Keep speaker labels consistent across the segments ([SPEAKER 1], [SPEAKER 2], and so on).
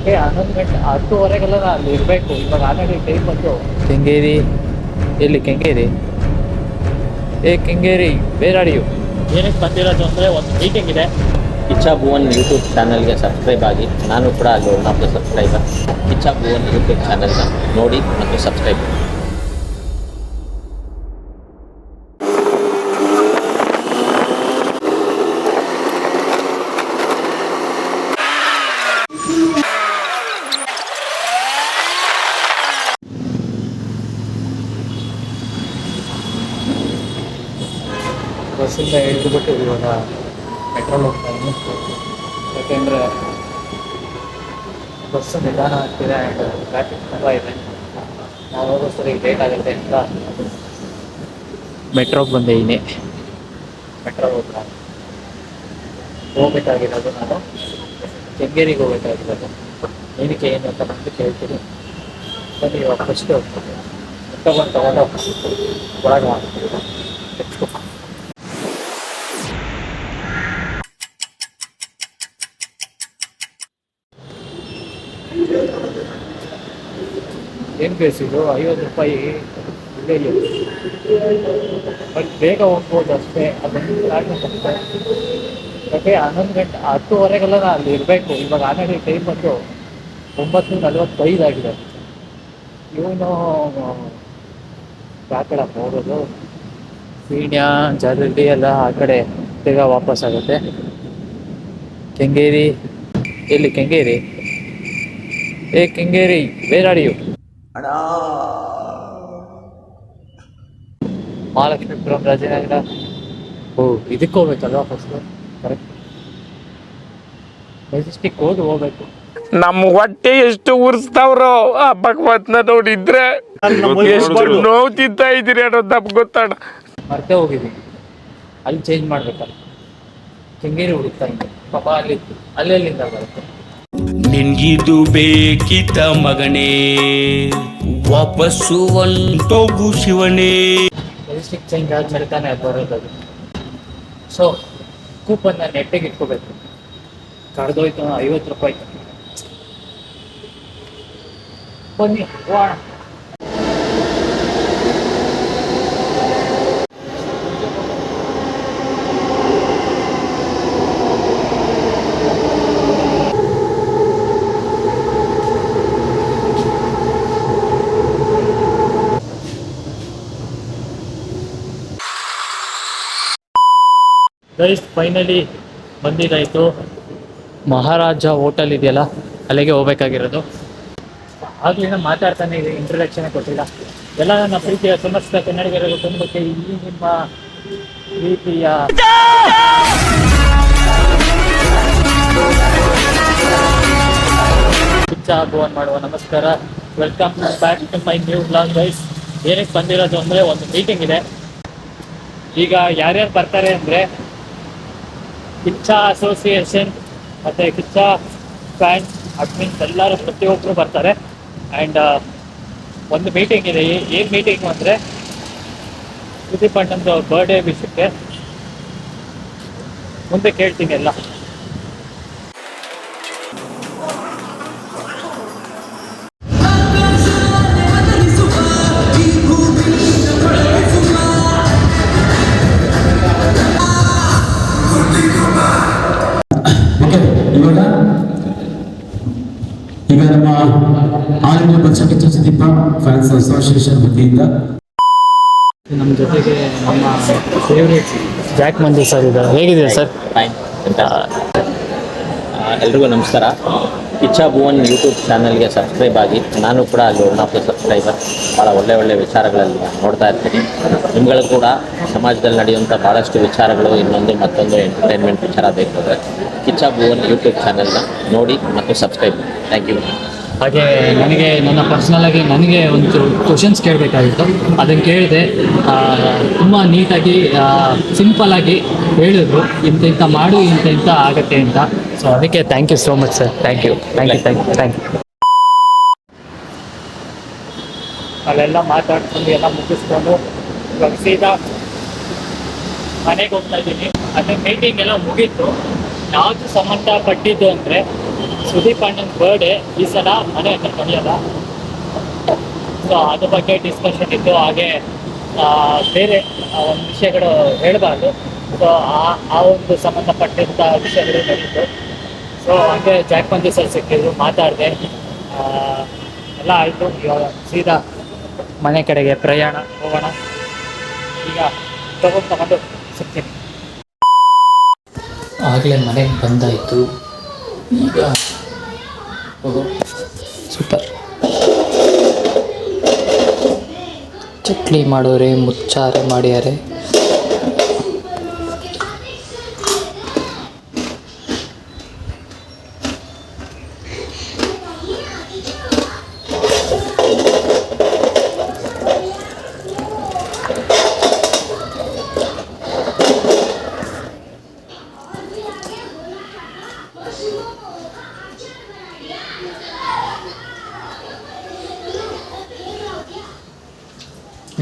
[SPEAKER 1] ಯಾಕೆ ಹನ್ನೊಂದು ಗಂಟೆ ಹತ್ತುವರೆಗೆಲ್ಲ ನಾನು ಅಲ್ಲಿ ಇರಬೇಕು. ಇವಾಗ ಆಲ್ರೆಡಿ ಟೈಮ್ ಬಂದು. ಕೆಂಗೇರಿ ಎಲ್ಲಿ ಕೆಂಗೇರಿ? ಏ ಕೆಂಗೇರಿ ಬೇರಾಡಿಯು ಏನಕ್ಕೆ ಬಂದಿರೋದು ಅಂದರೆ ಒಂದು ಮೀಟಿಂಗ್ ಇದೆ.
[SPEAKER 2] ಕಿಚ್ಚಾ ಭುವನ್ ಯೂಟ್ಯೂಬ್ ಚಾನಲ್ಗೆ ಸಬ್ಸ್ಕ್ರೈಬ್ ಆಗಿ ನಾನು ಕೂಡ ಅಲ್ಲಿ one of the subscriber Kichcha Bhuvan YouTube ಚಾನಲ್ನ ನೋಡಿ ಮತ್ತು ಸಬ್ಸ್ಕ್ರೈಬ್ ಮಾಡಿ
[SPEAKER 1] ಬಸ್ಸಿಂದ ಹೇಳ್ಬಿಟ್ಟು ಇವಾಗ ಪೆಟ್ರೋಲ್ ಹೋಗ್ತಾ ಯಾಕೆಂದರೆ ಬಸ್ಸು ನಿಧಾನ ಆಗ್ತಿದೆ ಆ್ಯಂಡ್ ಟ್ರಾಫಿಕ್ ತುಂಬ ಇದೆ. ನಾವು ಹೋಗೋ ಸರಿ ಲೇಟ್ ಆಗುತ್ತೆ ಅಂತ ಮೆಟ್ರೋಗೆ ಬಂದೆ ಇನ್ನೇ. ಮೆಟ್ರೋ ಹೋಗ್ತಾ ಹೋಗ್ಬೇಕಾಗಿರೋದು ನಾನು. ಕೆಂಗೇರಿಗೆ ಹೋಗ್ಬೇಕಾಗಿರೋದು. ಏನಕ್ಕೆ ಏನು ಅಂತ ಬಂದು ಕೇಳ್ತೀನಿ. ಬನ್ನಿ, ಇವಾಗ ಫಸ್ಟು ತಗೊಂಡು ತೊಗೊಂಡು ಒಳಗೆ ಮಾಡ್ತೀನಿ ಏನು ಬೇಸಿದು ಐವತ್ತು ರೂಪಾಯಿ ಇಲ್ಲೇ ಬಟ್ ಬೇಗ ಹೋಗ್ಬೋದು ಅಷ್ಟೇ. ಅದೊಂದು ಕಾರಣ ಯಾಕೆ ಹನ್ನೊಂದು ಗಂಟೆ, ಹತ್ತುವರೆಗೆಲ್ಲ ನಾನು ಅಲ್ಲಿ ಇರಬೇಕು. ಇವಾಗ ಆಲ್ರೆಡಿ ಟೈಮ್ ಬಂದು ಒಂಬತ್ತು ನಲವತ್ತೈದು ಆಗಿದೆ. ಇವನು, ಆ ಕಡೆ ಹೋಗೋದು. ಸೀಣ್ಯ ಜಾಲಹಳ್ಳಿ ಎಲ್ಲ ಆ ಕಡೆ ಬೇಗ ವಾಪಸ್ ಆಗುತ್ತೆ. ಕೆಂಗೇರಿ, ಎಲ್ಲಿ ಕೆಂಗೇರಿ? ಏ ಕೆಂಗೇರಿ ಬೇರಾಡಿಯು ಮಹಾಲಕ್ಷ್ಮೀಪುರಂ ರಾಜನಗರ ಓ ಇದಕ್ಕೆ ಹೋಗ್ಬೇಕಲ್ವಾ ಫಸ್ಟ್ ಕರೆಕ್ಟ್ ಮೆಜೆಸ್ಟಿಕ್ ಹೋಗಿ ಹೋಗ್ಬೇಕು.
[SPEAKER 3] ನಮ್ಮ ಹೊಟ್ಟೆ ಎಷ್ಟು ಉರ್ಸ್ತಾವ್ರ ಆ ಭಗವತ್ನ ನೋಡಿದ್ರೆ. ಎಷ್ಟು ನೋವು ತಿಂತ ಇದ್ದೀರಿ ಅನ್ನೋದು ನಮ್ಗೆ ಗೊತ್ತಾಡ
[SPEAKER 1] ಮರ್ತೆ ಹೋಗಿದ್ದೀನಿ. ಅಲ್ಲಿ ಚೇಂಜ್ ಮಾಡ್ಬೇಕಲ್ಲ. ಕೆಂಗೇರಿ ಹುಡುಕ್ತಾ ಇದ್ದೆ. ಪಾಪ ಅಲ್ಲಿ ಅಲ್ಲೆಲ್ಲಿಂದ ಬರುತ್ತೆ?
[SPEAKER 4] ನಿನ್ಗಿದು ಬೇಕಿತ ಮಗನೇ? ವಾಪಸ್ಸು ಒಂಟೋಗು ಶಿವನೇ.
[SPEAKER 1] ಮೆಜೆಸ್ಟಿಕ್ ಚೇಂಜ್ ಆದ್ಮೇಲೆ ತಾನೇ ಅದು ಬರೋದು ಅದು. ಸೊ ಕೂಪನ್ನ ನೆಟ್ಟಿಗೆ ಇಟ್ಕೋಬೇಕು. ಕಡ್ದೋಯ್ತು ಐವತ್ತು ರೂಪಾಯಿ. ಬನ್ನಿ, ಹೋಗೋಣ. ಗೈಸ್ ಫೈನಲಿ ಬಂದಿದ್ದಾಯಿತು. ಮಹಾರಾಜ ಹೋಟೆಲ್ ಇದೆಯಲ್ಲ, ಅಲ್ಲಿಗೆ ಹೋಗ್ಬೇಕಾಗಿರೋದು. ಆಗಲಿಂದ ಮಾತಾಡ್ತಾನೆ ಇದೆ ಇಂಟ್ರಡಕ್ಷನ್ ಕೊಟ್ಟಿಲ್ಲ. ಎಲ್ಲ ನನ್ನ ಪ್ರೀತಿಯ, ಸಮಸ್ತ ಕನ್ನಡಿಗರ ತುಂಬಕ್ಕೆ ಇಲ್ಲಿ ನಿಮ್ಮ ಪ್ರೀತಿಯ ಹುಚ್ಚ ಭುವನ್ ಮಾಡುವ ನಮಸ್ಕಾರ. Welcome back to my new blog guys ಏನಕ್ಕೆ ಬಂದಿರೋದು ಅಂದರೆ ಒಂದು ಮೀಟಿಂಗ್ ಇದೆ. ಈಗ ಯಾರ್ಯಾರು ಬರ್ತಾರೆ ಅಂದರೆ ಕಿಚ್ಚಾ ಅಸೋಸಿಯೇಷನ್ ಮತ್ತು ಕಿಚ್ಚಾ ಫ್ಯಾನ್ಸ್ ಅಡ್ಮಿನ್ಸ್ ಎಲ್ಲರೂ ಪ್ರತಿಯೊಬ್ಬರು ಬರ್ತಾರೆ. ಆ್ಯಂಡ್ ಒಂದು ಮೀಟಿಂಗ್ ಇದೆ. ಏನು ಮೀಟಿಂಗ್ ಅಂದರೆ ಸುದೀಪ್ ಅಣ್ಣಂದು ಬರ್ಡೇ ವಿಷಯಕ್ಕೆ ಮುಂದೆ ಕೇಳ್ತೀನಿ ಎಲ್ಲ.
[SPEAKER 5] All India panchayat fans association ವತಿಯಿಂದ.
[SPEAKER 1] ನಮ್ಮ ಜೊತೆಗೆ ನಮ್ಮ ಫೇವ್ರೇಟ್ ಜಾಕ್ ಮಂಜು ಸರ್ ಇದ್ದಾರೆ. ಹೇಗಿದ್ದೀರಾ ಸರ್
[SPEAKER 2] ಫೈನ್ ಎಲ್ರಿಗೂ ನಮಸ್ಕಾರ. ಇಚ್ಛಾ ಭುವನ್ ಯೂಟ್ಯೂಬ್ ಚಾನಲ್ಗೆ ಸಬ್ಸ್ಕ್ರೈಬ್ ಆಗಿ ನಾನು ಕೂಡ ಅಲ್ಲಿ ಒನ್ ಆಫ್ ದ ಸಬ್ಸ್ಕ್ರೈಬರ್ ಭಾಳ ಒಳ್ಳೆ ಒಳ್ಳೆ ವಿಚಾರಗಳಲ್ಲಿ ನೋಡ್ತಾ ಇರ್ತೀನಿ. ನಿಮ್ಗಳು ಕೂಡ ಸಮಾಜದಲ್ಲಿ ನಡೆಯುವಂಥ ಭಾಳಷ್ಟು ವಿಚಾರಗಳು ಇನ್ನೊಂದು ಮತ್ತೊಂದು ಎಂಟರ್ಟೈನ್ಮೆಂಟ್ ವಿಚಾರ ಬೇಕಾದರೆ ಇಚ್ಛಾ ಭುವನ್ ಯೂಟ್ಯೂಬ್ ಚಾನಲ್ನ ನೋಡಿ ಮತ್ತು ಸಬ್ಸ್ಕ್ರೈಬ್ ಥ್ಯಾಂಕ್ ಯು
[SPEAKER 1] ಹಾಗೆ ನನಗೆ, ನನ್ನ ಪರ್ಸ್ನಲ್ ಆಗಿ ನನಗೆ ಒಂದು ಕ್ವಶನ್ಸ್ ಕೇಳಬೇಕಾಗಿತ್ತು. ಅದನ್ನು ಕೇಳಿದೆ. ತುಂಬ ನೀಟಾಗಿ ಸಿಂಪಲ್ ಆಗಿ ಹೇಳಿದ್ರು. ಇಂಥ ಇಂಥ ಮಾಡು, ಇಂಥ ಇಂಥ ಆಗತ್ತೆ ಅಂತ. ಸೊ ಅದಕ್ಕೆ thank you so much sir thank you thank you thank you thank you ಅಲ್ಲೆಲ್ಲ ಮಾತಾಡ್ಕೊಂಡು ಎಲ್ಲ ಮುಗಿಸ್ಕೊಂಡು ಇವಾಗ ಸೀದಾ ಮನೆಗೆ ಹೋಗ್ತಾ ಇದ್ದೀನಿ. ಅದೇ ಮೀಟಿಂಗ್ ಎಲ್ಲ ಮುಗೀತು.
[SPEAKER 6] ಯಾವ್ದು ಸಂಬಂಧಪಟ್ಟಿದ್ದು ಅಂದ್ರೆ ಸುದೀಪ್ ಅಣ್ಣನ್ ಬರ್ಡೇ ಈ ಸಲ ಮನೆ ಹತ್ರ ನಡೆಯಲ್ಲ ಸೊ ಅದ್ರ ಬಗ್ಗೆ ಡಿಸ್ಕಷನ್ ಇತ್ತು. ಹಾಗೆ ಬೇರೆ ಒಂದು ವಿಷಯಗಳು ಹೇಳಬಾರ್ದು. ಸೊ ಆ ಆ ಒಂದು ಸಂಬಂಧಪಟ್ಟಂತ ವಿಷಯಗಳು ನಡೀತು. ಸೊ ಹಾಗೆ ಜಾಕ್ಮಂದಿ ಸರ್ ಸಿಕ್ಕಿದ್ರು, ಮಾತಾಡಿದೆ. ಎಲ್ಲ ಆಯಿತು. ಇವಾಗ ಸೀದಾ ಮನೆ ಕಡೆಗೆ ಪ್ರಯಾಣ ಹೋಗೋಣ. ಈಗ ತಗೊಂಡು ತಗೊಂಡು ಸಿಗ್ತೀನಿ.
[SPEAKER 1] ಆಗಲೇ ಮನೆಗೆ ಬಂದಾಯಿತು. ಈಗ ಸೂಪರ್. ಚಟ್ನಿ ಮಾಡೋರೆ ಮುಚ್ಚಾರೆ ಮಾಡ್ಯಾರೆ.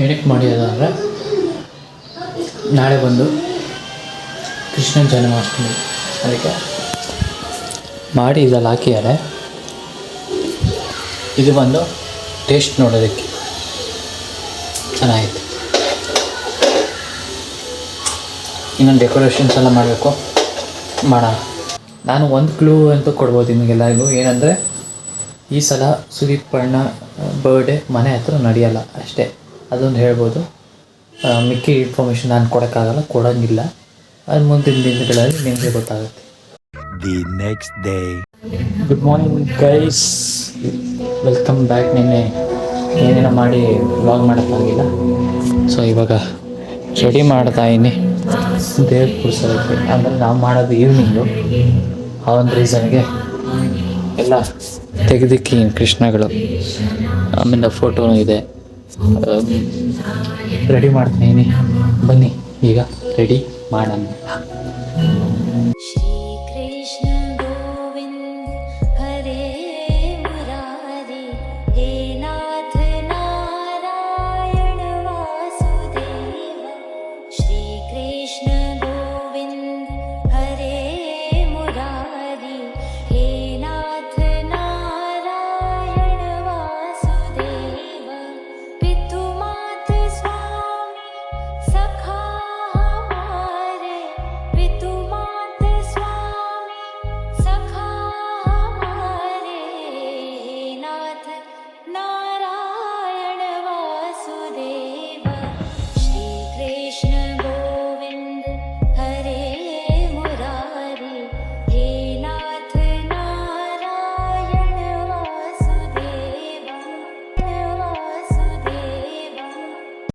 [SPEAKER 1] ಏನಕ್ಕೆ ಮಾಡಿರೋದು ಅಂದರೆ ನಾಳೆ ಬಂದು ಕೃಷ್ಣ ಜನ್ಮಾಷ್ಟಮಿ ಅದಕ್ಕೆ ಮಾಡಿ ಇದ್ರಲ್ಲಿ ಹಾಕಿದ್ದಾರೆ. ಇದು ಬಂದು ಟೇಸ್ಟ್ ನೋಡೋದಕ್ಕೆ ಚೆನ್ನಾಗಿತ್ತು. ಇನ್ನೊಂದು ಡೆಕೋರೇಷನ್ಸ್ ಎಲ್ಲ ಮಾಡಬೇಕು. ಮಾಡೋಣ. ನಾನು ಒಂದು ಕ್ಲೂ ಅಂತ ಕೊಡ್ಬೋದು ನಿಮಗೆಲ್ಲರಿಗೂ. ಏನಂದರೆ ಈ ಸಲ ಸುದೀಪ್ ಅಣ್ಣ ಬರ್ಡೇ ಮನೆ ಹತ್ರ ನಡೆಯಲ್ಲ ಅಷ್ಟೇ. ಅದೊಂದು ಹೇಳ್ಬೋದು. ಮಿಕ್ಕಿ ಇನ್ಫಾರ್ಮೇಷನ್ ನಾನು ಕೊಡೋಕ್ಕಾಗಲ್ಲ ಕೊಡೋಂಗಿಲ್ಲ. ಅದು ಮುಂದಿನ ದಿನಗಳಲ್ಲಿ ನಿಮಗೆ ಗೊತ್ತಾಗುತ್ತೆ.
[SPEAKER 7] The next day
[SPEAKER 1] good morning guys welcome back ನಿನ್ನೆ ಏನೇನೋ ಮಾಡಿ ವ್ಲಾಗ್ ಮಾಡೋಕ್ಕಾಗಿಲ್ಲ ಸೊ ಇವಾಗ ರೆಡಿ ಮಾಡ್ತಾ ಇದ್ದೀನಿ. ದೇವ್ರ ಕುರ್ಸೋದಕ್ಕೆ ಅಂದರೆ ನಾವು ಮಾಡೋದು ಈವ್ನಿಂಗು ಆ ಒಂದು ರೀಸನ್ಗೆ ಎಲ್ಲ ತೆಗೆದಿಕ್ಕಿ ಕೃಷ್ಣಗಳು. ಆಮೇಲೆ ಫೋಟೋನು ಇದೆ. ರೆಡಿ ಮಾಡ್ತೀನಿ. ಬನ್ನಿ ಈಗ ರೆಡಿ ಮಾಡೋಣ.